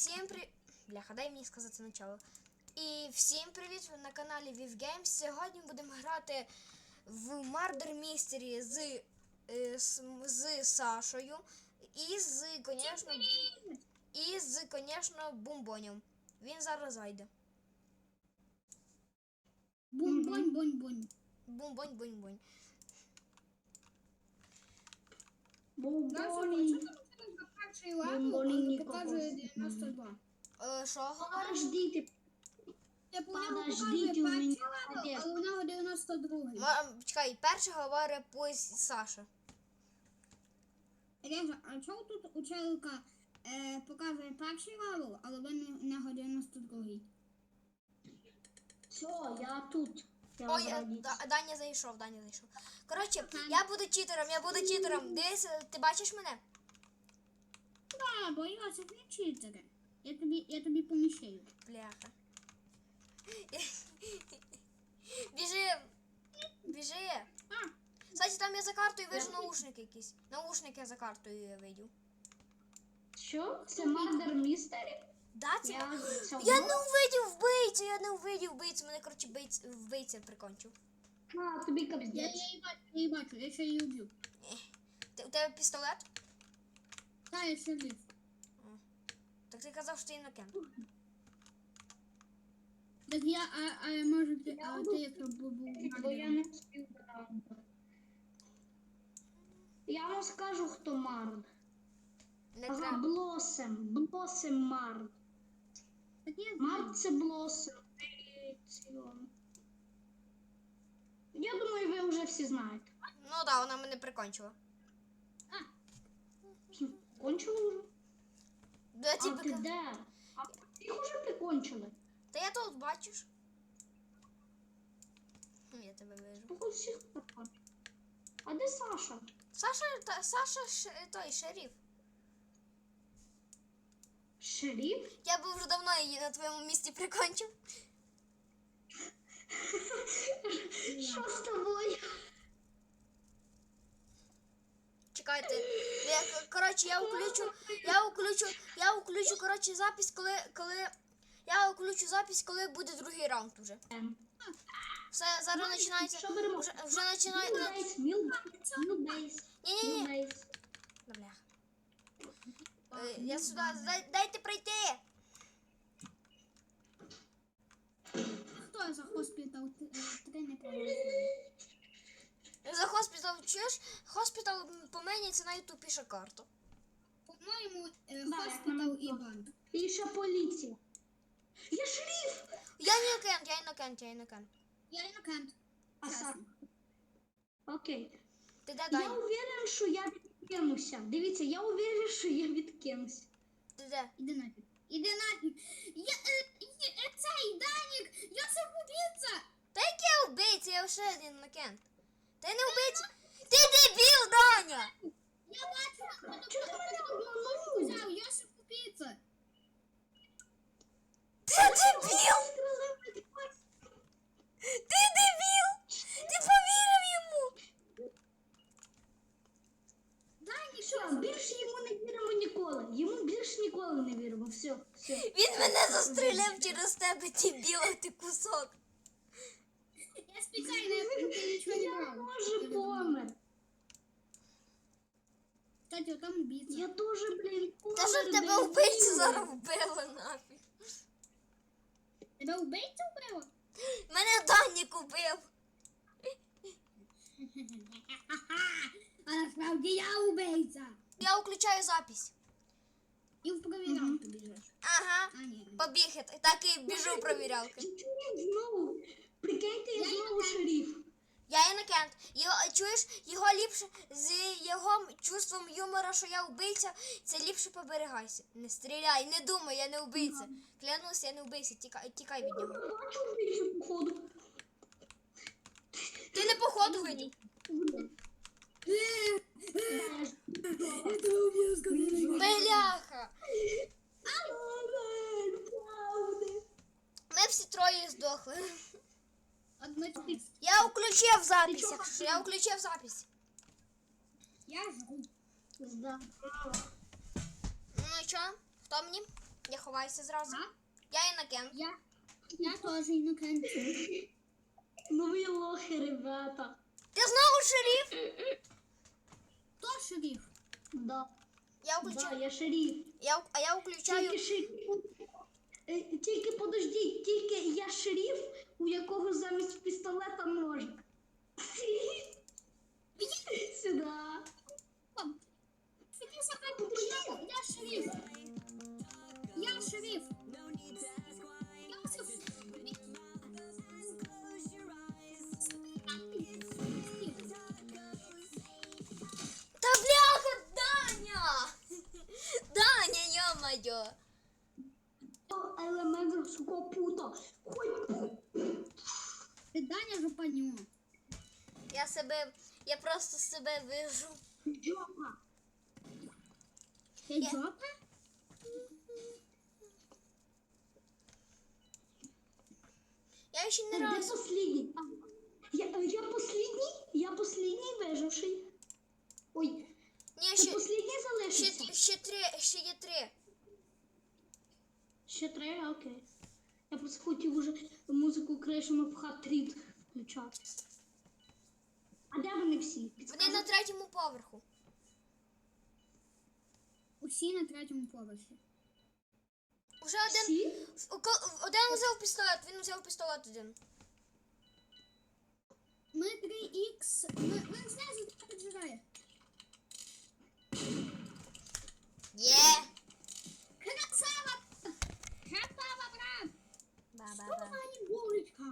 всім при... Бляха, дай мені сказати начало. І всім привіт! Ви на каналі Viv Games. Сьогодні будемо грати в Murder Mystery з, е, з, з Сашою і з, звісно, і з, звісно, Бумбонем. Він зараз зайде. Бунь-бунь-бунь-бунь. Бумбонь, бунь-бунь. Бумбоні. Перший левел, показує 92. Е, що говориш? Подождите, Типу, у Подождіть, показує у мене перший левел, але у нього 92. Ма- Чекай, перше говорить пусть Саша. Режа, а чого тут у челика е, показує перший левел, але ви не- у нього 92? все, я тут. Я Ой, е. Да- Даня зайшов, Даня зайшов. Коротше, я буду читером, я буду читером. Дивись, ти бачиш мене? Так, бо я це не читери. Я тобі, я тобі поміщаю. Бляха. Біжи. Біжи. А, Кстати, там я за картою вижу наушники якісь. Наушники я за картою я видів. Що? Це Мардер Містері? Да, це... Я. Я не увидів вбийцю, я не увидів вбийцю. Мене, коротше, бийць... вбийця прикончив. А, тобі я капздець. її бачу, я її бачу, я ще її уб'ю. Ти, у тебе пістолет? Та, я ще жив. Так ти казав, що ти інокент. Так я, а, а може ти, Я а ти як був Бо я не встиг. Я вам скажу, хто Мард. Не Ага, треба. Блосем. Блосем Мард. Так я знаю. Мард це Блосем. Ти. Я думаю, ви вже всі знаєте. Ну так, да, вона мене прикончила. Кончили вже? Да, А ті ти де? А їх уже прикончили. Та я тут бачиш. Я тебе вижу. Походу всіх прикончили. А де Саша? Саша, та, Саша ш, той шериф. Шериф? Я би вже давно її на твоєму місці прикончив. Що з тобою? Чекайте. Я, коротше, я включу, я включу, я включу, коротше, запись, коли, коли, я включу запись, коли буде другий раунд уже. Все, зараз починається, вже, вже починає, на... Мілбейс, Мілбейс, Мілбейс, Ні-ні-ні. Бля. Е, Я сюди, дай, дайте пройти. Хто за хоспітал е, не проводив? За хоспітал, чуєш? Хоспітал по мені це найтупіша карта. По-моєму, е, Да, хоспітал і банк. І ще поліція. Я шериф! Я інокент, я інокент, я інокент. Я інокент. А сам. Окей. Ти де Я Даня? уверен, що я відкинуся. Дивіться, я уверен, що я відкинуся. Ти де? Іди нафіг. Іди нафіг. Я, е, е, цей Данік, я це убійця. Та який я я ще один інокент. Та я не вбивця. Ти дебіл, Даня! Я бачу, хто Чого ти мене хто обманув? взяв, я ще убійця. Ти дебіл! Ти дебіл! Ти повірив йому! Данік, Все, більше йому не віримо ніколи. Йому більше ніколи не віримо. Все, все. Він мене застріляв через тебе, дебіла, ти кусок. я спеціально ти нічого не Я брав. теж помер. Кстати, там убійця. Я теж, блін. Та щоб тебе вбивцю зараз вбили нафіг. Тебе убийця вбило? Мене Данік убив. А насправді я убийця. Я включаю запись. І в провірянку біжиш. Ага. А, ні. Побіг, я так і біжу в провірялки. Чому знову? Прикиньте, я Я знову шериф. Я інокент. Його, чуєш, його ліпше з його чувством юмора, що я вбивця, це ліпше поберегайся. Не стріляй, не думай, я не вбивця. Клянусь, я не вбивця, тікай, тікай від нього. Походу. Ти не походу видів. Бляха! Ми всі троє здохли. Одночасно. Я включив запись, якщо я включив запись. Я жру. Здорово. Ну і що? Хто мені? Я ховаюся зразу. Так? Я Інокен. Я, я теж інокенцю. Ну ви лохи, ребята. Ти знову шериф? Хто шериф? Да, Я да, включаю. я шериф. Я, а я включаю. Шериф. Е, Тільки подождіть, тільки я шериф, у якого замість пістолета ножик. Початку. Я шериф. Я шериф. Себе. Я просто себе вижу. жопа. Ти Я- жопа? Я ще не Де раз. последній? А, Я, я последній? Я последній виживший. Ой, Ні, ще, последній залишився? ще, ще три, ще є три. Ще три, окей. Я просто хотів уже музику кришами в хатрід включати. А де вони всі? Вони Підскажи. на третьому поверху. Усі на третьому поверсі. Уже один. Всі? ко- Один взяв пістолет, він взяв пістолет один. Ми 3х. Ми, він знизу тебе піджирає. Є! Красава! Красава, брат! Ба-ба-ба. Пані булечка!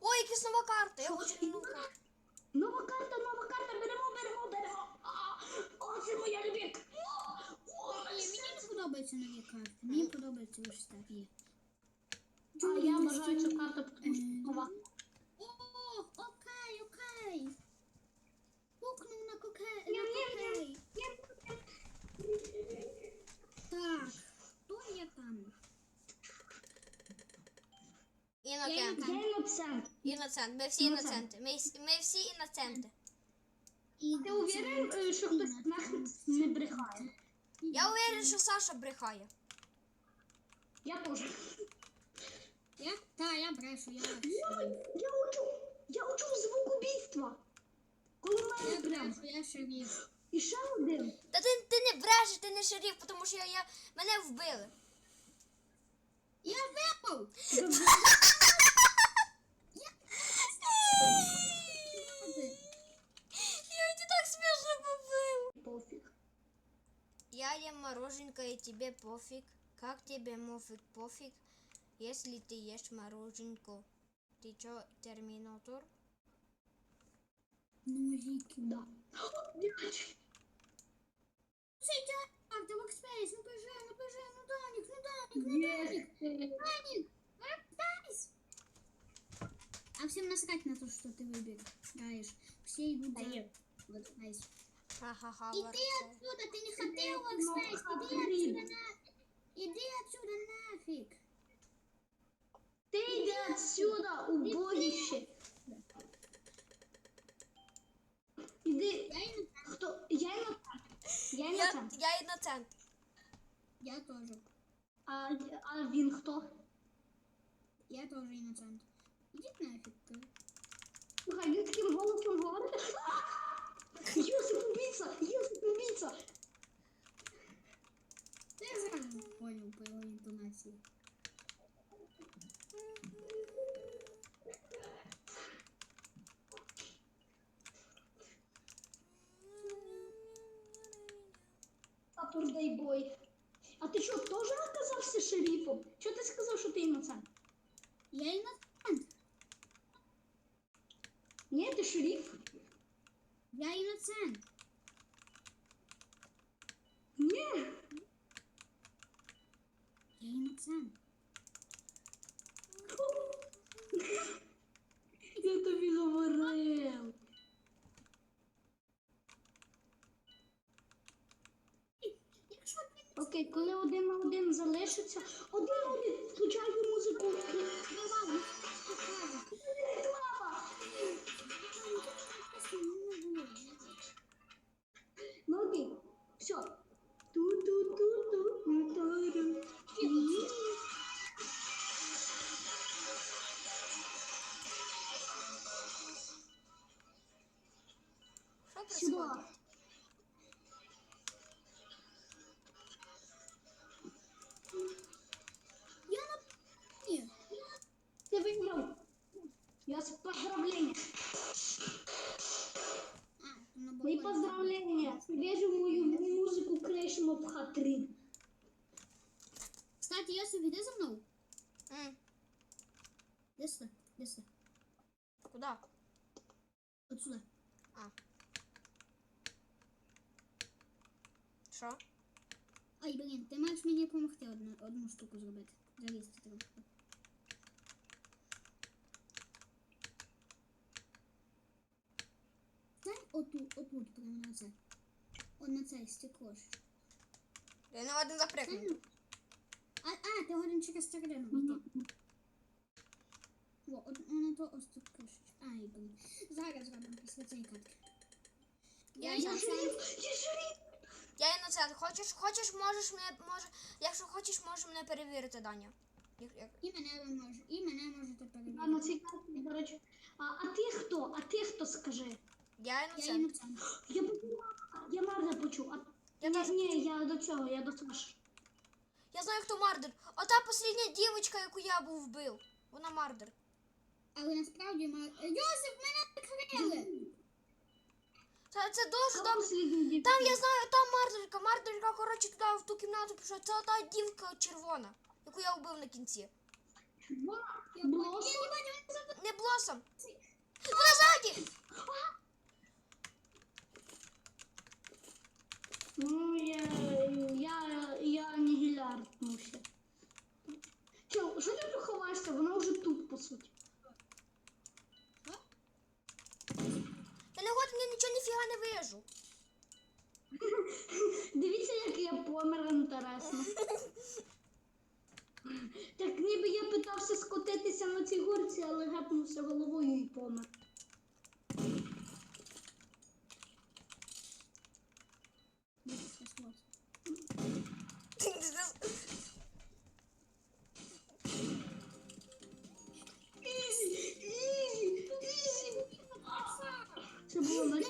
Ой, якась нова карта, я хочу нову карту. Нова карта, нова карта, беремо, беремо, беремо. О, це моя любик. О, о, Ні, мені не подобаються нові карти. Мені подобаються лише старі. А я бажаю цю карту, тому що нова. О, окей, окей. Пукнув на коке... на кокей. Так, хто є там? Інокент. Я Я іноцент. Ми всі іноценти. Ми, ми всі іноценти. І Ти уверен, е, що хтось нахід не брехає? Я уверен, що Саша брехає. Я теж. Я? Та, я брешу, я... Я учу, я учу звук убійства. Коли Я мене прям. брешу, я шериф. І ще один. Та ти, ти не брешеш, ти не шериф, тому що я, я, мене вбили. Я випав! Я тебе так смішно побив. Пофіг. Я ем мороженка и тебе пофиг. Как тебе мофиг пофиг, если ты ешь мороженку? Ты чё, терминатор? Ножики. Да. Дядь. Це йде! Так, ти Workspace, ну бежи, ну бежи, ну Данік, ну Данік, ну Данік! Данік! Workspace! А всем насрать на то, что ты выбираешь. Все идут за Понятно. Workspace. Ха-ха-ха. Иди ворчай. отсюда, ты не хотел Workspace, иди fui. Окей, коли один на один залишиться, один на один включаю музику. Одну, штуку зробити. Залізти треба. Стань отут, отут, прямо на це. От на це стекло. Я не один запригнув. А, а, ти годин через йти. Во, от, воно то ось тут трошечки. Ай, блін. Зараз зробимо після цієї катки. Я, Я я, за- це... Я і на це. Хочеш, хочеш, можеш мене, може, якщо хочеш, можеш мене перевірити, Даня. Як, як... І мене ви може, і мене можете А на цій карті, до речі. А, а ти хто? А ти хто скажи? Я і на Я це. і. Я я Марда почув. А... Я ні, ні, я до цього, я до Саші. Я знаю, хто Мардер. Ота послідня дівчинка, яку я був вбив. Вона Мардер. Але насправді ма... Йосип, мене накрили! Це, це дуже добре. Там я знаю, там Мардерка. Мардерка, коротше, туди в ту кімнату пішла. Це та дівка червона, яку я вбив на кінці. Вона Блосом? Не Не Блосом. Вона ззаді. Ну, я, я, я анігіляртнувся. Чо, що ти тут ховаєшся? Вона вже тут, по суті. Я не годен, я нічого ніфіга не вижу. Дивіться, як я помер, інтересно. Так ніби я питався скотитися на цій горці, але гепнувся головою і помер. Це було на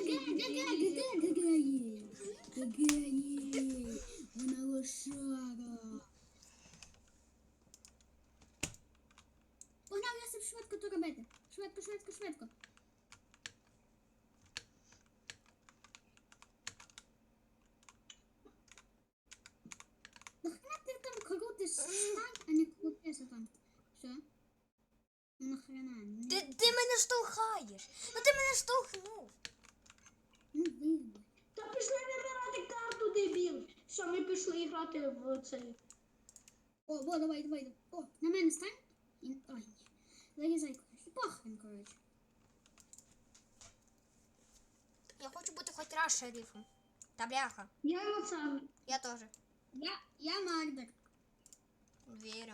Вона лошара. Погнав Йосип швидко то робити. Швидко, швидко, швидко. Нахрена ти там крутиш стань, а не крутися там. Все? Ну нахрена? Ну, Ти, ти мене штовхаєш. Ну ти мене штовхнув. ну. Та пішли вибирати карту, дебіл. Все, ми пішли грати в цей. О, о, давай, давай. О, на мене стань. І... Ой, ні. Залізай, коротше. Похрен, коротше. Я хочу бути хоч раз шерифом. Та бляха. Я це. Я теж. Я, я Мардер. Вірю.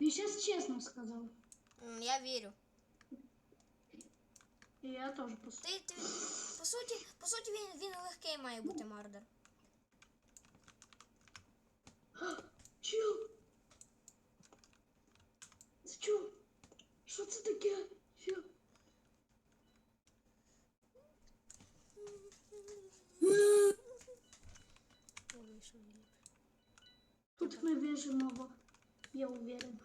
Він щас чесно сказав. Я вірю. І я теж по суті. Ти, ти, по суті, по суті, він, він легкий має бути Мардер. Чо? Це чо? Що це таке? Що? Тут ми вижимо я уверен.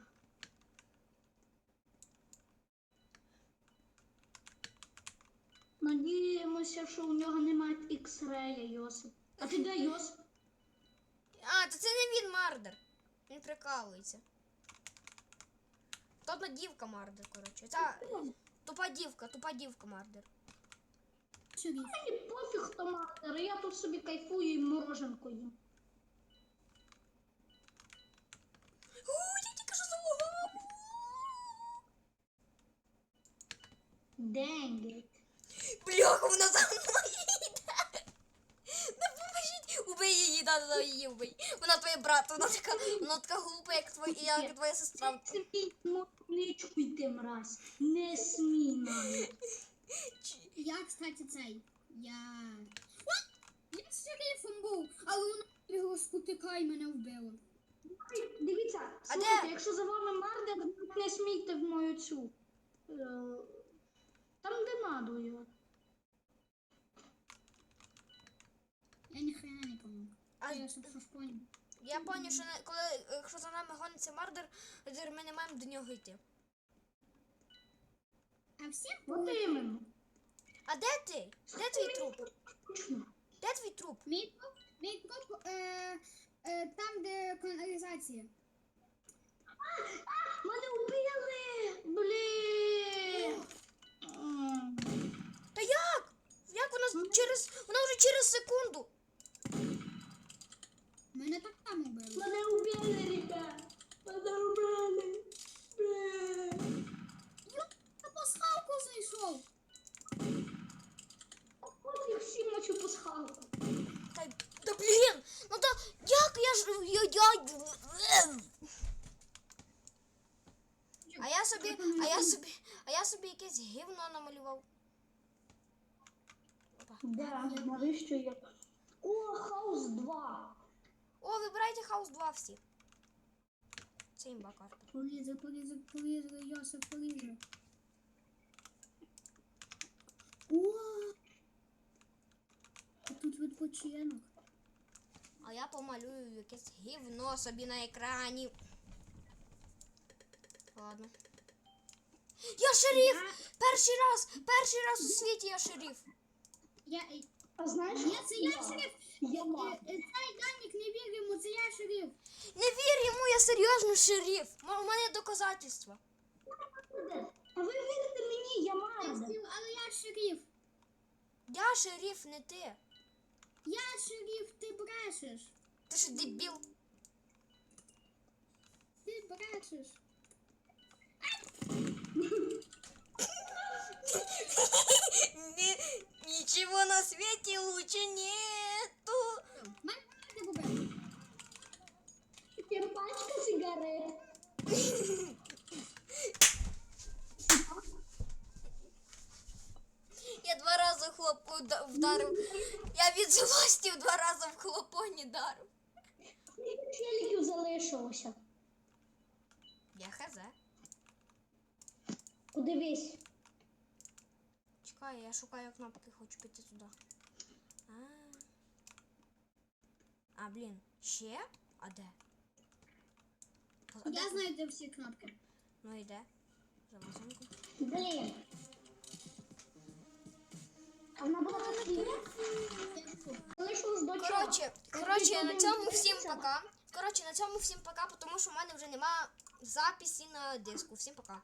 Надіємося, що у нього немає ікс-рея, Йосип. А ти де Йосип? А, то це не він Мардер. Він прикалується. То одна дівка Мардер, коротше. Ця тупа дівка, тупа дівка Мардер. Шериф. Мені пофіг, хто мастер, я тут собі кайфую і мороженку їм. О, я тільки що залагав. Денгет. Бляха, вона за мною йде. Допоможіть. Убий її, да, да, її убий. Вона твоя брат, вона така, вона така глупа, як твоя, як твоя сестра. Смій мотлічку йти, мразь. Не смій навіть. Я, кстати, цей. Я. Я з шерифом був, але вона його спотика і мене вбила. Дивіться, А слухайте, де? якщо за вами мардер, не смійте в мою цю. е, Там, де надо його. Я ніхрена не помню. А Я щоб що ж поняв. пам'ятаю, що коли, якщо за нами гониться Мардер, ми не маємо до нього йти. А всім іменно. А де ти? Де твій труп? Де твій труп? Мій труп, мій труп, е, Е, там, де каналізація. Мене вбили! Блін! Та як? Як вона через. Вона вже через секунду. Мене так само вбили. Мене вбили, ребят! Мене! Блін! Я пасхалку знайшов. От їх всі ночі пасхалку. Та, та блін! Ну та як я ж. Я, я... А я собі. А я собі. А я собі якесь гівно намалював. Опа. Да, навіщо я? О, хаус 2. Хаус 2 всі. Це імба карта. Полізе, полізе, полізе, Йосип, полізе. О! А Тут відпочинок. А я помалюю якесь гівно собі на екрані. Ладно. Я шериф! Перший раз! Перший раз у світі я шериф! Я, А знаєш? я, це я шериф. Я Е, мав. е, Цей Данік не вір йому, це я шериф. Не вір йому, я серйозно шериф! У мене доказательства. А ви вірите мені, я маю. Але я шериф. Я шериф, не ти. Я шериф, ти брешеш. Ти що дебіл? Ти брешеш. Ні, нічого на світі лучше нету. пачка сигарет. Я два рази хлопу вда- вдарив. Я від злості в два рази в хлопоні вдарив. Скільки челіків залишилося? Я хз. Подивись. Чекай, я шукаю кнопки, хочу піти туди. А, а блін, ще? А де? Я знаю, де всі кнопки. Ну і де? За машинку. Блін. А вона була? Коротше, коротше, на цьому всім пока. Коротше, на цьому всім пока, тому що в мене вже нема записі на диску. Всім пока.